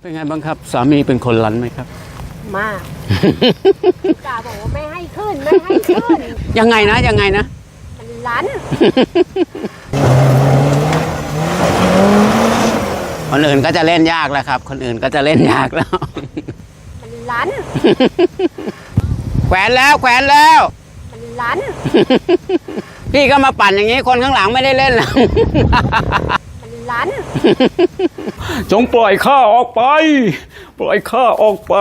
เป็นไงบ้างครับ สามีเป็นคนรันไหมครับ มากกาบอกว่าไม่ให้ขึ้นไม่ให้ขึ้น ยังไงนะยังไงนะ มันลันคนอื่นก็จะเล่นยากแล้วครับ คนอื่นก็จะเล่นยากแล้ว มันลัน แขวนแล้วแขวนแล้ว มันลัน พี่ก็มาปั่นอย่างนี้คนข้างหลังไม่ได้เล่นแล้วมัน ลัน จงปล่อยข้าออกไป ปล่อยข้าออกไป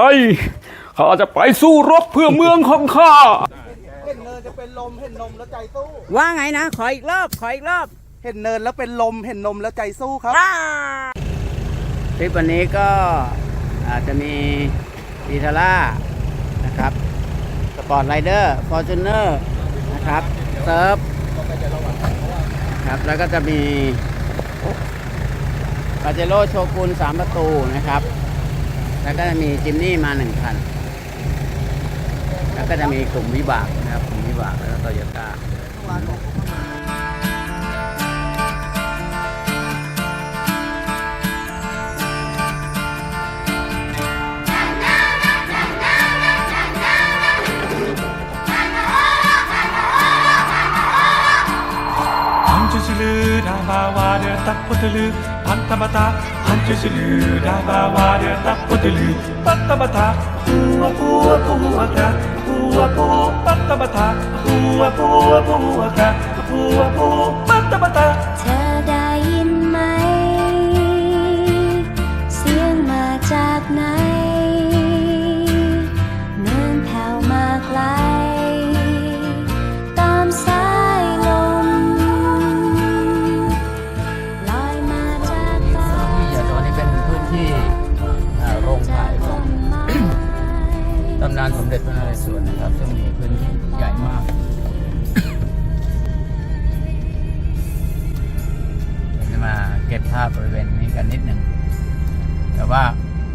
ข้าจะไปสู้รบเพื่อเมืองของข้า เห็นเนินจะเป็นลมเห็นนมแล้วใจสู้ ว่าไงนะ ขออีกรอบ ขออีกรอบเห็นเนินแล้วเป็นลมเห็นนมแล้วใจสู้ครับคลิปวันนี้ก็อาจจะมีอีทาร่านะครับสปอร์ตไรเดอร์ฟอร์จูเนอร์นะครับเซิร์ฟครับแล้วก็จะมีปาเจโร่โชกุน3 ประตูนะครับ แล้วก็จะมีจิมนี่มา 1 คัน แล้วก็จะมีกลุ่มวิบากนะครับกลุ่มวิบากแล้วก็โตโยต้าอนาเดืตักพุทธลือ パンタバタパンチするラバーワールタッポトゥルパンタバタプワプワプワカプワプワパンタバタプワプワプワカプワプワパンタバタ เธอได้ยินไหม เสียงมาจากไหน เนินแผ่วมาไกล เด็จพระนเรศวรนะครับ ซึ่งมีพื้นที่ใหญ่มากจะมาเก็บภาพบริเวณนี้กันนิดหนึ่ง แต่ว่า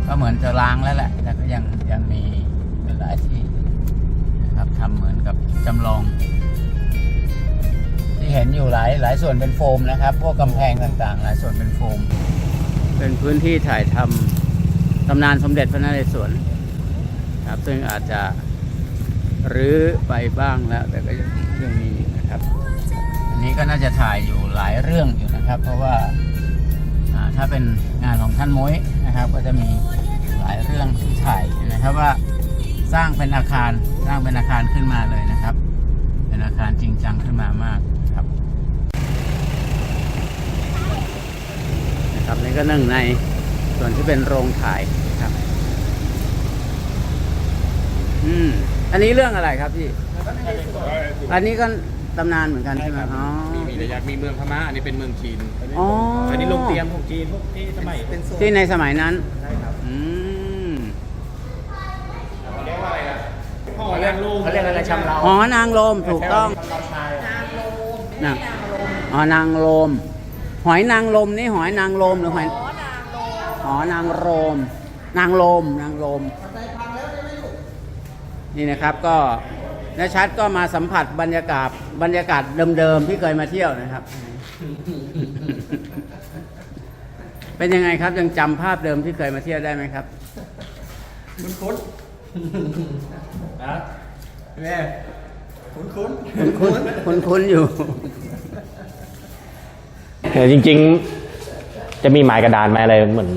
ก็เหมือนจะล้างแล้วแหละ แต่ก็ยังยังมีหลายที่นะครับทำเหมือนกับจำลอง ที่เห็นอยู่หลายหลายส่วนเป็นโฟมนะครับ พวกกำแพงต่างๆ หลายส่วนเป็นโฟม เป็นพื้นที่ถ่ายทำตำนานสมเด็จพระนเรศวร ครับ ซึ่งอาจจะรื้อไปบ้างแล้ว แต่ก็ยังยังมีนะครับ อันนี้ก็น่าจะถ่ายอยู่หลายเรื่องอยู่นะครับ เพราะว่าอ่าถ้าเป็นงานของท่านมุ้ยนะครับ ก็จะมีหลายเรื่องที่ถ่ายนะครับว่าสร้างเป็นอาคารสร้างเป็นอาคารขึ้นมาเลยนะครับ เป็นอาคารจริงจังขึ้นมามากครับนะครับนี่ก็หนึ่งในส่วนที่เป็นโรงถ่ายนะครับ อืมอันนี้เรื่องอะไรครับพี่ อันนี้ก็ตำนานเหมือนกันใช่ไหมอ๋อ มีมีระยะมีเมืองพม่าอันนี้เป็นเมืองจีนอ๋ออัอันนี้โรงเตรียมของจีนพวกที่สมัยเป็นที่ในสมัยนั้นใช่ครับอืมเขาเรียกว่าอะไรนะห่อแรงลูกเขาเรียกอะไรชำเราอ๋อนางลมถูกต้องนางอ๋อนางลม หอยนางลมนี่หอยนางลมหรือหอยอ๋อนางลมนางลมนางลม นี่นะครับก็นชัดก็มาสัมผัสบรรยากาศบรรยากาศเดิมๆที่เคยมาเที่ยวนะครับ เป็นยังไงครับยังจำภาพเดิมที่เคยมาเที่ยวได้ไหมครับ คุ้นคุ้นคุ้นคุ้นคุ้นๆอยู่แต่จริง ๆ จะมีหมายกระดานไหมอะไรเหมือน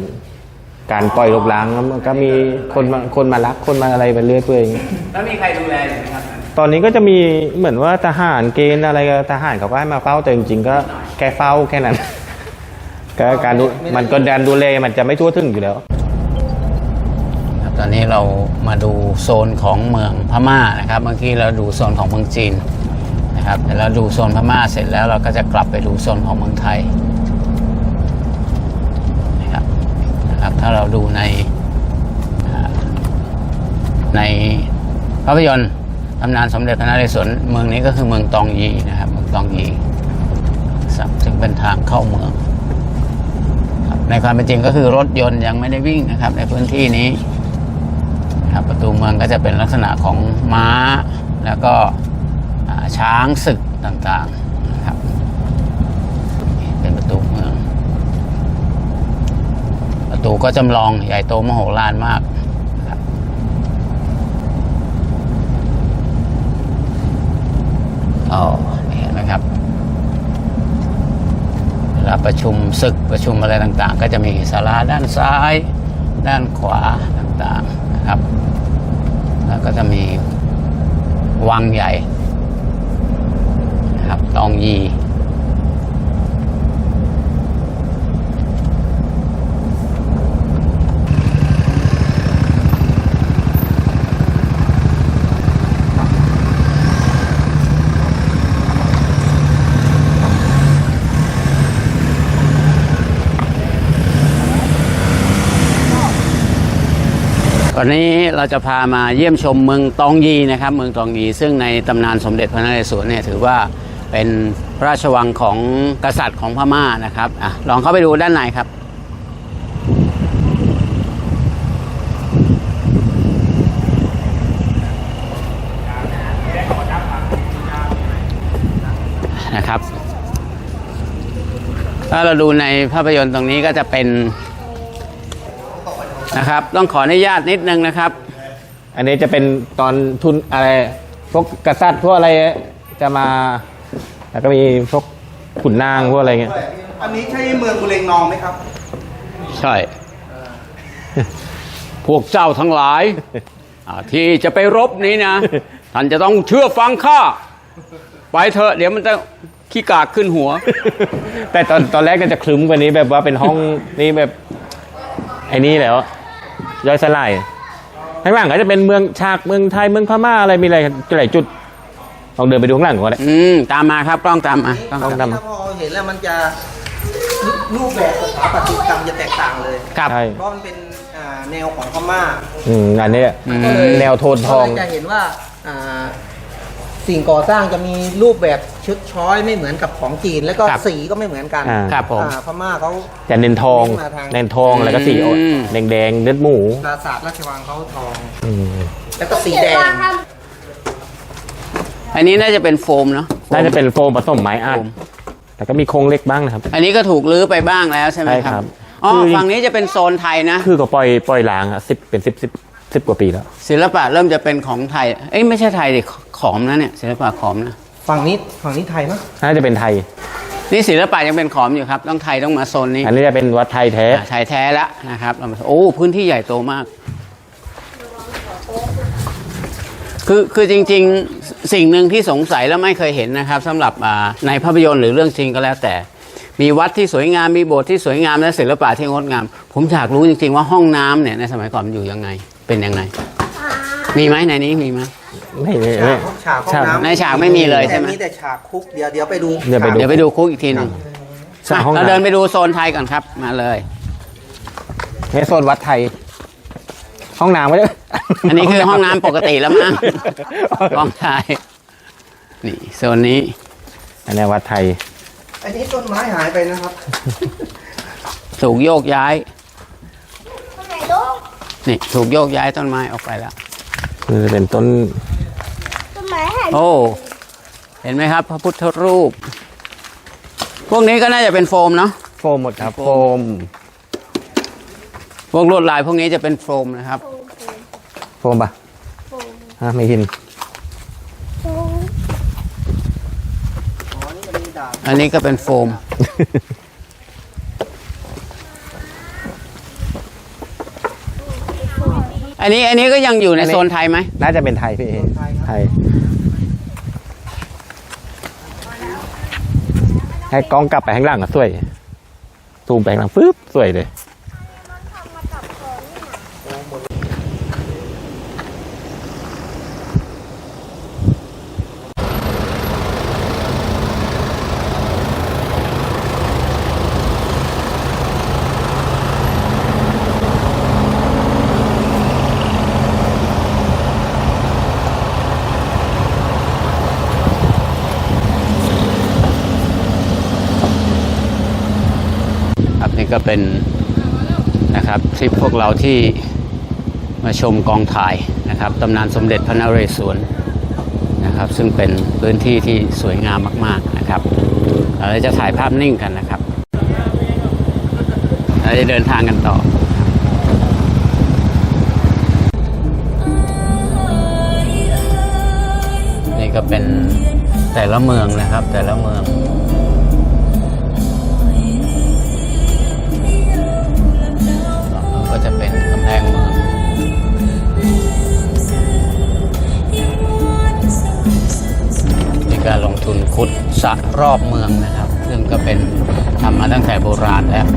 การปล่อยลกล้างแล้วมันก็มีคนมาคนมารักคนมาอะไรไปเรื่อยเปื่อยอย่างงี้แล้วมีใครดูแลอยู่ไหมครับตอนนี้ก็จะมีเหมือนว่าทหารเกณฑ์อะไรก็ทหารเขาก็ให้มาเฝ้าแต่จริงๆก็แค่เฝ้าแค่นั้น ก็การดูมันก็แดนดูแลมันจะไม่ทั่วถึงอยู่แล้ว ครับตอนนี้เรามาดูโซนของเมืองพม่านะครับ เมื่อกี้เราดูโซนของเมืองจีนนะครับแต่เราดูโซนพม่าเสร็จแล้วเราก็จะกลับไปดูโซนของเมืองไทยนะครับนะครับ ถ้าเราดูในในภาพยนตร์ตำนานสมเด็จพระนเรศวรเมืองนี้ก็คือเมืองตองยีนะครับเมืองตองยีซึ่งเป็นทางเข้าเมืองในความเป็นจริงก็คือรถยนต์ยังไม่ได้วิ่งนะครับ ในพื้นที่นี้ครับประตูเมืองก็จะเป็นลักษณะของม้า แล้วก็ช้างศึกต่างๆนะครับูก็จำลองใหญ่โตมโหฬารมากอ๋อเห็นไหมครับเวลาประชุมศึกประชุมอะไรต่างๆ ก็จะมีศาลาด้านซ้าย ด้านขวาต่างๆนะครับ แล้วก็จะมีวังใหญ่นะครับตองยี วันนี้เราจะพามาเยี่ยมชมเมืองตองยีนะครับ เมืองตองยีซึ่งในตำนานสมเด็จพระนเรศวรเนี่ยถือว่าเป็นพระราชวังของกษัตริย์ของพม่านะครับอะลองเข้าไปดูด้านในครับ นะครับ ถ้าเราดูในภาพยนตร์ตรงนี้ก็จะเป็น นะครับ ต้องขออนุญาตนิดนึงนะครับ อันนี้จะเป็นตอนทุนอะไรพวกกษัตริย์พวกอะไรจะมา แล้วก็มีพวกขุนนางพวกอะไรเงี้ยอันนี้ใช่เมืองกุเลงนองไหมครับ ใช่ พวกเจ้าทั้งหลายอ่าที่จะไปรบนี้นะ ท่านจะต้องเชื่อฟังข้า ไปเถอะ เดี๋ยวมันจะขี้กากขึ้นหัว แต่ตอนตอนแรกก็จะคลึ้มกว่านี้แบบว่าเป็นห้องนี่แบบไอ้นี่แล้ว ย่อยสลายข้างหลังก็จะเป็นเมืองฉากเมืองไทยเมืองพม่าอะไรมีอะไรหลายจุดลองเดินไปดูข้างหลังก่อนเลยอืมตามมาครับกล้องตามมากล้องต้องตามทถ้าพอเห็นแล้วมันจะรูปแบบสถาปัตยกรรมจะแตกต่างเลย ครับ ใช่เพราะมันเป็นอ่าแนวของพม่าอืมอันนี้อืมแนวโทนทอง ก็เลยจะเห็นว่าอ่า สิ่งก่อสร้างจะมีรูปแบบชึกช้อยไม่เหมือนกับของจีน แล้วก็ครับสีก็ไม่เหมือนกันอ่า ครับผม อ่าพม่าเขาจะเน้นทองมาทาง เน้นทองแล้วก็สีอืม แดงแดงๆเลือดหมูปราสาทราชวังเขาทอง อืมแล้วก็สีแดง อันนี้น่าจะเป็นโฟมเนาะน่าจะเป็นโฟมผสมไม้อัดโฟมแต่ก็มีโครงเล็กบ้างนะครับ อันนี้ก็ถูกลื้อไปบ้างแล้วใช่ไหมใช่คครัรับบอ๋อคือ ฝั่งนี้จะเป็นโซนไทยนะ คือก็ปล่อยปล่อยล้างอะสิบเป็นสิบสิบ สิบกว่าปีแล้ว ศิลปะเริ่มจะเป็นของไทย เอ้ยไม่ใช่ไทยดิขอมนะเนี่ยศิลปะขอมนะ ฝั่งนี้ฝั่งนี้ไทยมั้ยน่าจะเป็นไทย นี่ศิลปะยังเป็นขอมอยู่ครับ ต้องไทยต้องมาโซนนี้อันนี้จะเป็นวัดไทยแท้อ่าไทยแท้แล้วนะครับเรามาโอ้พื้นที่ใหญ่โตมาก คือคือจริงๆสิ่งหนึ่งที่สงสัยแล้วไม่เคยเห็นนะครับสำหรับอ่าในภาพยนตร์หรือเรื่องจริงก็แล้วแต่ มีวัดที่สวยงามมีโบสถ์ที่สวยงามและศิลปะที่งดงาม ผมอยากรู้จริงๆว่าห้องน้ำเนี่ยในสมัยก่อนมันอยู่ยังไง เป็นยังไง มีไหมในนี้มีไหม ไม่ไม่ไม่ ฉากห้องฉากน้ำในฉากไม่มีเลยใช่ไหม แต่มีแต่ฉากคุกเดี๋ยวเดี๋ยวไปดูเดี๋ยวไป เดี๋ยวไปดูคุกอีกทีหนึงฉากห้องเราน้ำเดินไปดูโซนไทยก่อนครับ มาเลย ในโซนวัดไทย ห้องน้ำก็จะอันนี้คือห้องน้ำปกติแล้วมั้งห้องไทย นี่โซนนี้ อันนี้วัดไทย อันนี้ต้นไม้หายไปนะครับถูกโยกย้าย นี่ถูกโยกย้ายต้นไม้ออกไปแล้ว นี่จะเป็นต้นโอ้ เห็นไหมครับ พระพุทธรูป พวกนี้ก็น่าจะเป็นโฟมเนาะ โฟมหมดครับ โฟม พวกลวดลายพวกนี้จะเป็นโฟมนะครับ โฟมปะฮะไม่เห็นอันนี้ก็เป็นโฟม อันนี้อันนี้ก็ยังอยู่ในอันนี้โซนไทยไหมน่าจะเป็นไทยพี่เอไทยให้กล้องกลับไปข้างหลังอะสวยซูมไปข้างหลังฟึ๊บสวยเลย เป็นนะครับที่พวกเราที่มาชมกองถ่ายนะครับตำนานสมเด็จพระนเรศวรนะครับ ซึ่งเป็นพื้นที่ที่สวยงามมากๆนะครับเราจะถ่ายภาพนิ่งกันนะครับเราจะเดินทางกันต่อนี่ก็เป็นแต่ละเมืองนะครับแต่ละเมือง การลงทุนขุดสระรอบเมืองนะครับ ซึ่งก็เป็นทำมาตั้งแต่โบราณแล้ว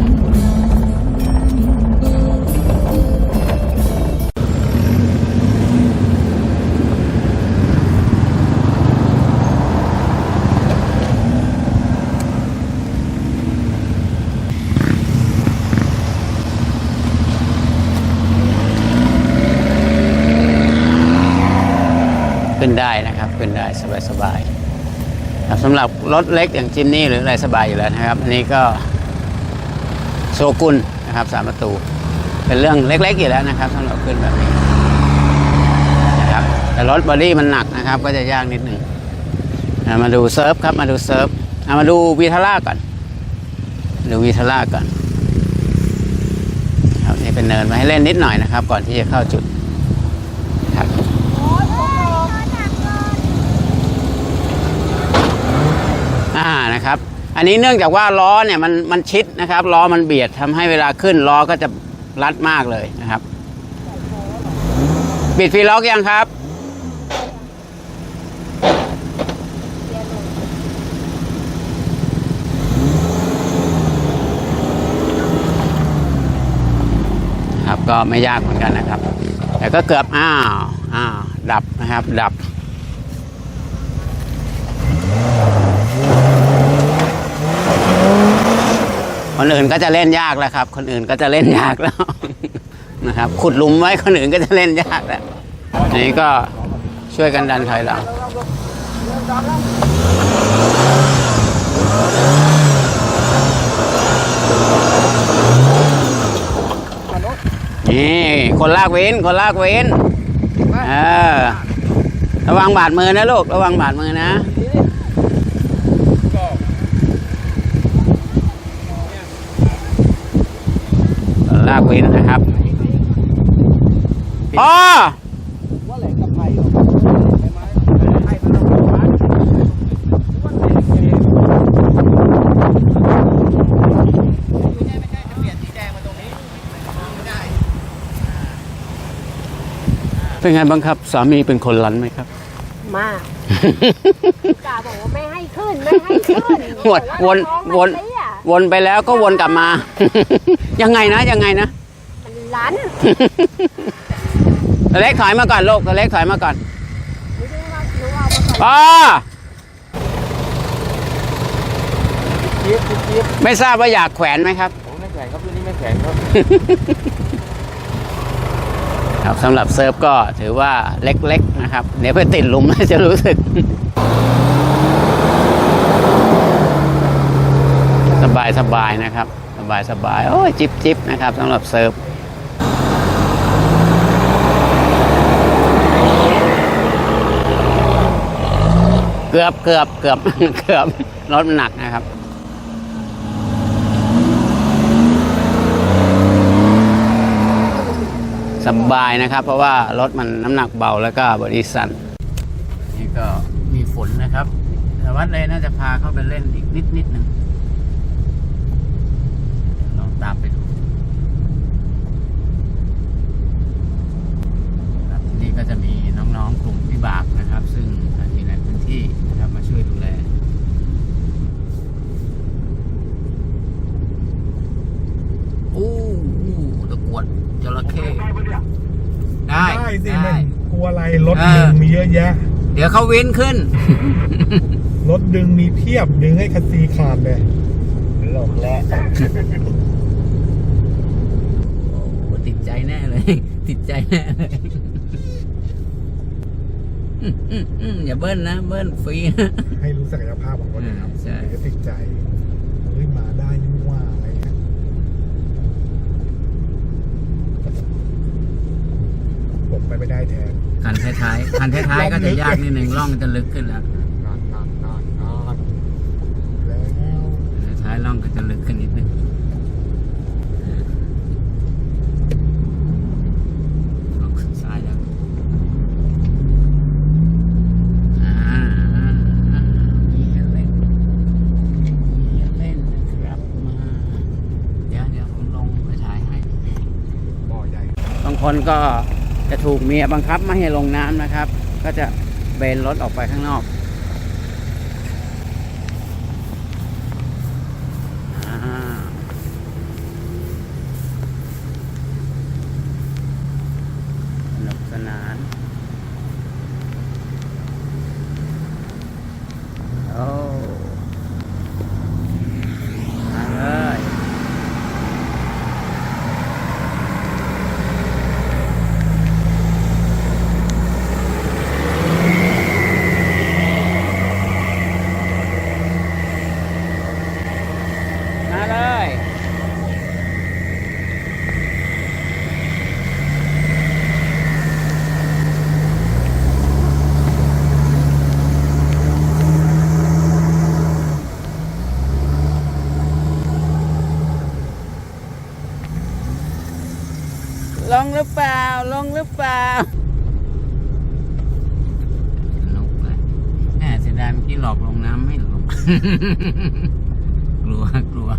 สำหรับรถเล็กอย่างจิมนี่หรืออะไรสบายอยู่แล้วนะครับ อันนี้ก็โชกุนนะครับสามประตู เป็นเรื่องเล็ก ๆ อยู่แล้วนะครับสำหรับขึ้นแบบนี้นะครับแต่รถบอดี้มันหนักนะครับ ก็จะยากนิดหนึ่งมาดูเซิร์ฟครับมาดูเซิร์ฟอะมาดูวีทาร่าก่อนดูวีทาร่าก่อนครับนี่เป็นเนินมาให้เล่นนิดหน่อยนะครับ ก่อนที่จะเข้าจุดครับ อ่า นะครับ อันนี้เนื่องจากว่าล้อเนี่ยมันมันชิดนะครับล้อมันเบียดทำให้เวลาขึ้นล้อก็จะรัดมากเลยนะครับปิดฟรีล็อกยังครับ ครับก็ไม่ยากเหมือนกันนะครับ แต่ก็เกือบอ้าวอ้าวดับนะครับดับ คนอื่นก็จะเล่นยากแล้วครับ คนอื่นก็จะเล่นยากแล้วนะครับ ขุดหลุมไว้คนอื่นก็จะเล่นยากแล้วนี้ก็ช่วยกันดันถอยหลังนี่คนลากเว้นคนลากเว้นเออระวังบาดมือนะลูก ระวังบาดมือนะ ลากเว้นนะครับ พ่อเป็นไงบ้างครับ สามีเป็นคนรันไหมครับ มากกาบอกว่าไม่ให้ขึ้นไม่ให้ขึ้นวนวนวนบอกาวนไปแล้วก็วนกลับมา ยังไงนะยังไงนะมันลัน ตัวเล็กถอยมาก่อนลูกตัวเล็กถอยมาก่อนไม่ได้ว่าหนูเอามาก่อนพ่อไม่ทราบว่าอยากแขวนไหมครับไม่แข็งครับรุ่นนี้ไม่แข็งครับ ครับสำหรับเซิร์ฟก็ถือว่าเล็กๆนะครับ เดี๋ยวไปติดหลุมจะรู้สึก สบายสบายๆนะครับ สบายสบายๆโอ้ยจิบจิบๆนะครับสำหรับเซิร์ฟ เกือบเกือบเกือบเกือบรถมันหนักนะครับสบายนะครับ เพราะว่ารถมันน้ำหนักเบาแล้วก็บอดี้สันนี่ก็มีฝนนะครับ แต่วัดเลยน่าจะพาเข้าไปเล่นอีกนิดนิดหนึ่งเดี๋ยวลองตามไปดูครับที่นี่ก็จะมีน้องๆกลุ่มวิบากนะครับ ซึ่งอยู่ในพื้นที่นะครับมาช่วยดูแลโอ้โหตะกรวดจระเข้ได้ ได้สิ ได้ มันกลัว อะไรรถเออดึงมีเยอะแยะ เดี๋ยวเขาวินขึ้น รถดึงมีเพียบดึงให้คันซีขาดเลยหลอกแหละโอ้โหติดใจแน่เลย ติดใจแน่เลยอืมอืมอืมอย่าเบิ้ลนะ เบิ้ลฟรีนะให้รู้ศักยภาพของรถนะครับใช่เดี๋ยวติดใจเฮ้ยมาได้นี่ว่าอะไรเงี้ยผมไปไม่ได้แทน คันท้ายๆคันท้ายๆก็จะยากนิดหนึ่งร่องจะลึกขึ้นแล้วนอนนอนนอนนอนแล้วท้ายร่องก็จะลึกขึ้นนิดนึ่งองขึ้วอ่าเมีเล่นเล่นนะครับมาเดี๋ยวเดี๋ยวผมลงไปถ่ายให้บ่อใหญ่บางคนก็ จะถูกเมียบังคับไม่ให้ลงน้ำนะครับ ก็จะเบนรถออกไปข้างนอกอ่าสนุกสนาน โอ้มาเลย มาเลย ลงหรือเปล่า ลงหรือเปล่าสนุกเลยแหม เสียดายเมื่อกี้หลอกลงน้ำไม่ลง กลัวกลัว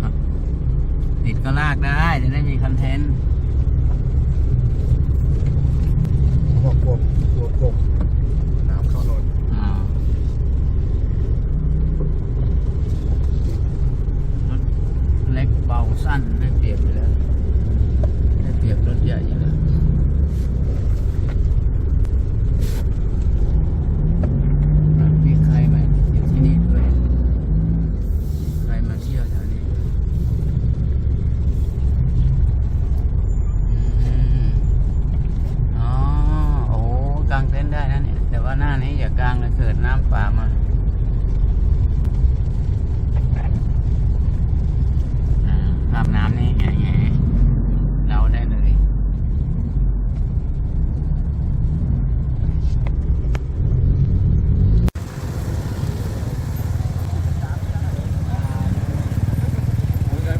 ติดก็ลากได้ จะได้มีคอนเทนต์บอกกบกลัวกบน้ำเข้ารถอ่ารถเล็กเบาสั้นได้เปรียบอยู่แล้วได้เปรียบรถใหญ่อยู่แล้วมีใครมาอยู่ที่นี่ด้วยใครมาเที่ยวแถวนี้อืมอ๋อ โอ้กางเต็นท์ได้นะเนี่ย แต่ว่าหน้านี้อย่ากาง เกิดน้ำป่ามาอาบน้ำนี่ไงไงเราได้เลย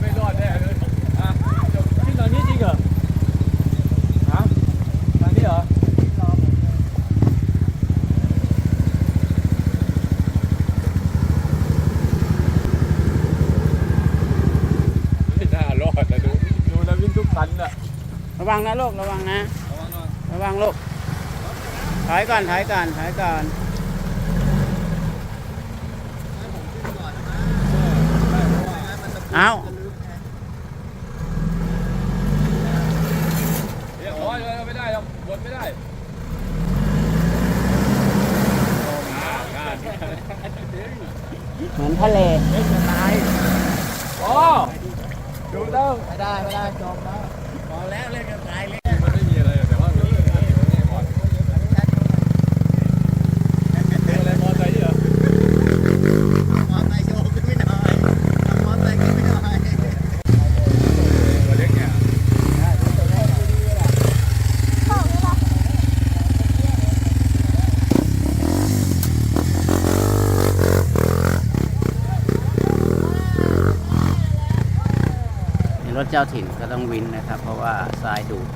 ไม่รอดแน่เลยอะที่ตอนนี้จริงเหรอฮะตอนนี้เหรอ ไม่น่ารอดนะดูดูแล้ววิ่งทุกคันอะ ระ วังนะลูกระวังนะ ระวังลูกถอยก่อนถอยก่อนถอยก่อนเอาเรียบร้อยเลยไม่ได้หรอกบดไม่ได้เหมือนทะเลอ๋อดูแล้วไม่ได้ ไม่ได้ จมแล้วพอแล้วเล่นกับสายเล่นมันไม่มีอะไรแต่ว่ามันอะไรมอไซค์เหรอ มอไซค์โชว์ขึ้นไม่หน่อยมอไซค์ขึ้นไม่หน่อย ตัวเล็กเนี่ย รถ เจ้าถิ่นก็ต้องวินนะครับ เพราะว่าทรายดูด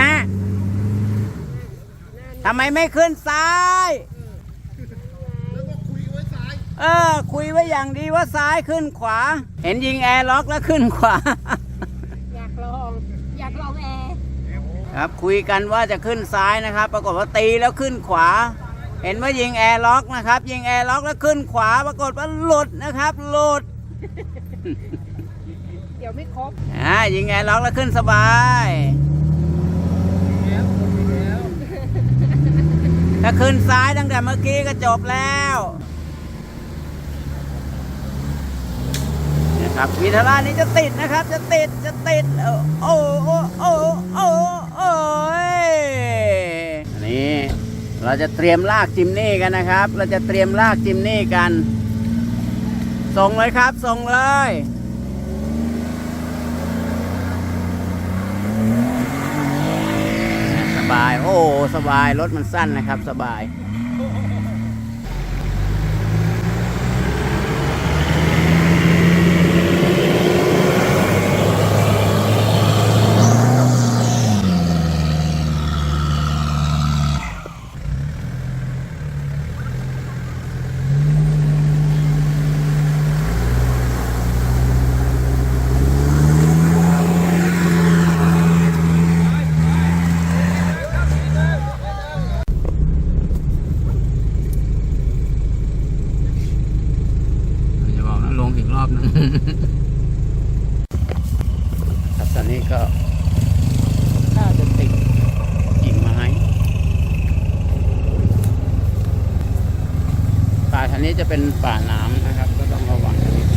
นะทำไมไม่ขึ้นซ้าย เออ คุยไว้อย่างดีว่าซ้ายขึ้นขวา เห็นยิงแอร์ล็อกแล้วขึ้นขวา อยากลอง อยากลองแอร์ครับคุยกันว่าจะขึ้นซ้ายนะครับ ปรากฏว่าตีแล้วขึ้นขวา เห็นว่ายิงแอร์ล็อกนะครับ ยิงแอร์ล็อกแล้วขึ้นขวา ปรากฏว่าหลุดนะครับ หลุด เดี๋ยวไม่ครบอ่ายิงแอร์ล็อกแล้วขึ้นสบายถ้าขึ้นซ้ายตั้งแต่เมื่อกี้ก็จบแล้วนะ ครับวีทาร่านี้จะติดนะครับ จะติดจะติดโอ้โอ้โอ้โอ้โอ้ยอันนี้เราจะเตรียมลากจิมนี่กันนะครับ เราจะเตรียมลากจิมนี่กัน ส่งเลยครับ ส่งเลยสบาย โอ้ สบาย รถมันสั้นนะครับ สบาย รอบหนึง ครับตอนนี้ก็น่าจะติดกิ่งไม้ ป่าทางนี้จะเป็นป่าน้ำนะครับ ก็ต้องระวังนิดนึง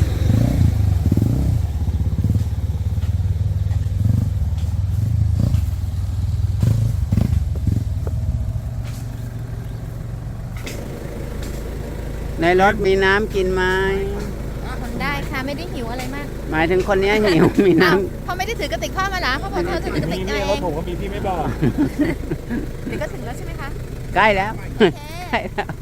ในรถมีน้ำกินไหมได้ค่ะไม่ได้หิวอะไรมาก หมายถึงคนเนี้ยหิว มีน้อ้าวเขาไม่ได้ถือกระติกพ่อมาเหรอเขาบอกเธอถือกระติกเองผมก็มีพี่ไม่บอกเดี๋ยวก็ถึงแล้วใช่ไหมคะำใกล้แล้วใกล้แล้ว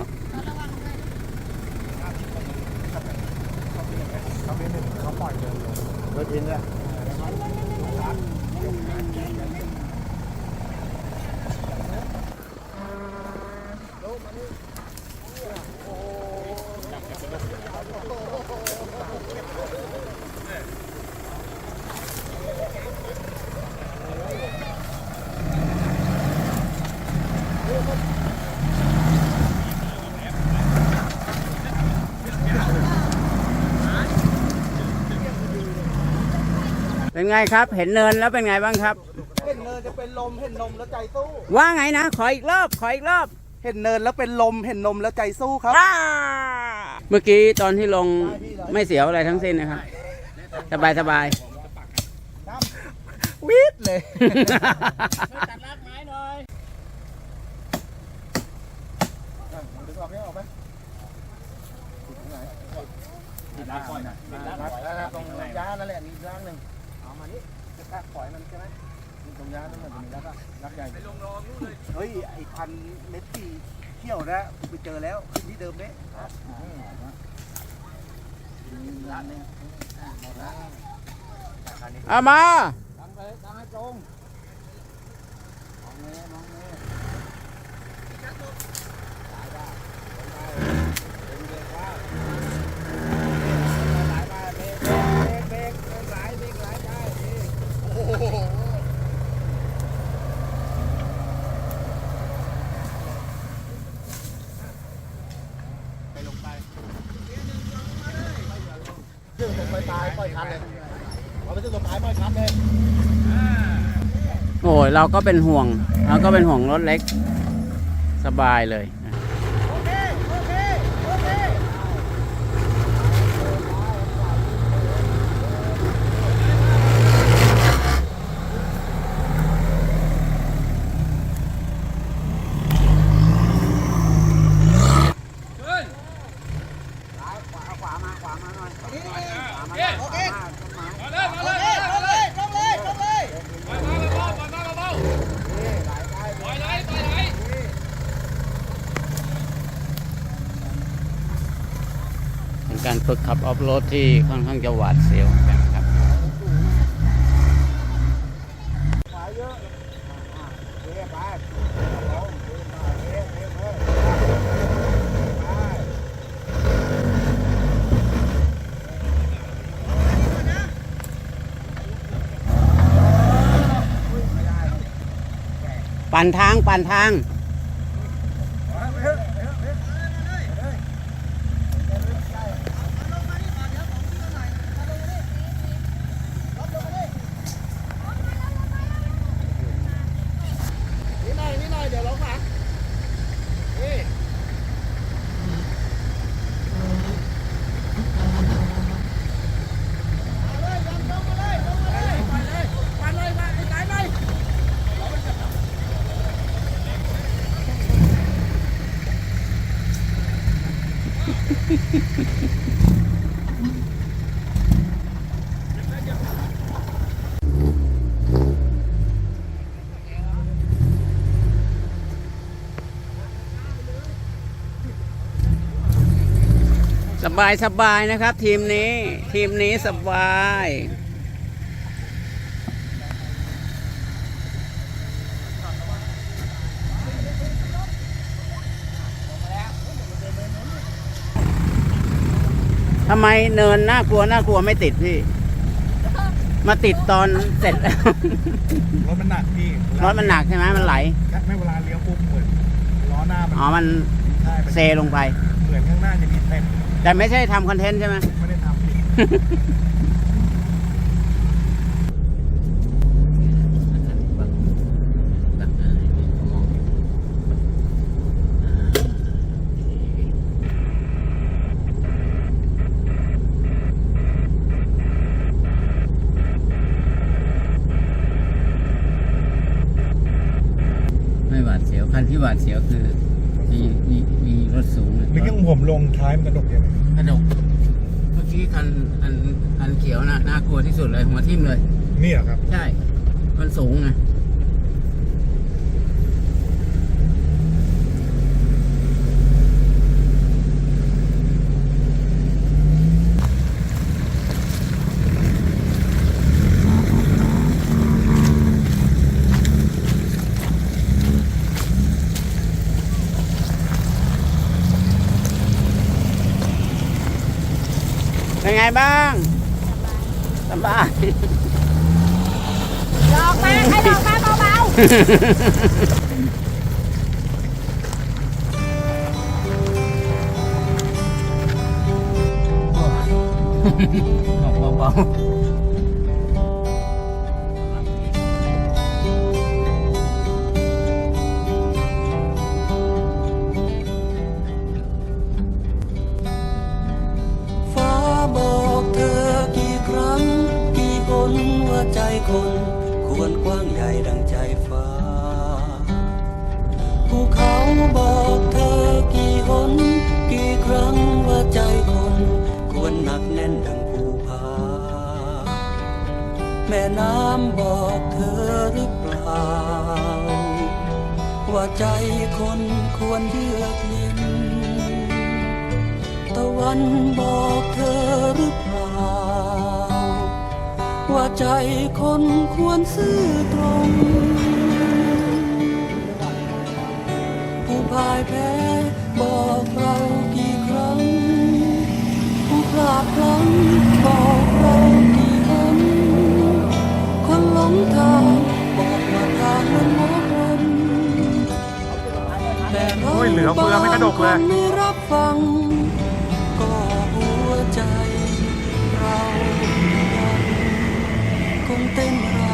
เป็นไงครับ เห็นเนินแล้วเป็นไงบ้างครับ เห็นเนินจะเป็นลมเห็นนมแล้วใจสู้ ว่าไงนะ ขออีกรอบ ขออีกรอบ เห็นเนินแล้วเป็นลมเห็นนมแล้วใจสู้ครับเมื่อกี้ตอนที่ลงไม่เสียวอะไรทั้งสิ้นนะครับ สบายสบาย วิทย์เลย ต ฮ้ยไอพันเม็ดที่เที่ยวนะกูไปเจอแล้วขึ้นที่เดิมเนี่ยร้านนี้เอามาตังไปตังให้ตรงมองเนี้มองเนี้เบรกเบรกเบรกเบรกไหลเบรกไหลได้โอ้โห ซึ่งตรงไป ตายปล่อยคันเลยเอาไปซึ่งตรงตายปล่อยคันเลยโอ้ยเราก็เป็นห่วง เราก็เป็นห่วงรถเล็ก สบายเลยนะ โอเค โอเค โอเค เป็นการฝึกขับ ออฟโรดที่ค่อนข้างจะหวาดเสียวกันครับปั่นทางปั่นทาง นี่หน่อยนี่หน่อยเดี๋ยวลงมานี่เอาเลยยอมลงมาเลยลงมาเลยไปเลยไปเลยไปไหนไป ส บายสบายนะครับ ทีมนี้ทีมนี้สบาย ทำไมเนินน่ากลัวน่ากลัวไม่ติดพี่ มาติดตอนเสร็จแล้วรถมันหนักพี่รถมันหนักใช่ไหมมันไหล ไม่เวลาเลี้ยวปุ๊บเหมือนล้อหน้ามันอ๋อมันใช่มันเซลงไป เหมือนข้างหน้าจะมีเต็ม แต่ไม่ใช่ทำคอนเทนต์ใช่ไหม ไม่ได้ทำพี่ ไม่หวาดเสียวคันที่หวาดเสียวคือ มีมีมีรถสูง เมื่อกี้ผมลงท้ายมันกระดกยังไง กระดกเมื่อกี้คันอันอันเขียวน่ะน่ากลัวที่สุดเลยหัวทิ่มเลย นี่เหรอครับ ใช่ มันสูงไง เป็นไงบ้าง สบาย หลอกมาให้หลอกมา เบากเบาๆฟ้าบอกเธอกี่ครั้งกี่หนว่าใจคนควรกว้างใหญ่ดังใจ เขาบอกเธอกี่หนกี่ครั้งว่าใจคนควรหนักแน่นดังภูผาแม่น้ำบอกเธอหรือเปล่า ว่าใจคนควรเยือกเย็นตะวันบอกเธอหรือเปล่า ว่าใจคนควรซื่อตรง พ่ายแพ้บอกเรากี่ครั้ง ผู้พลาดพลั้งบอกเรากี่ครั้งคนหลงทางบอกว่าทางมันวกวนแต่เราฟืบางคนไม่รับฟัง ก็หัวใจเรายังคงเต้นรำ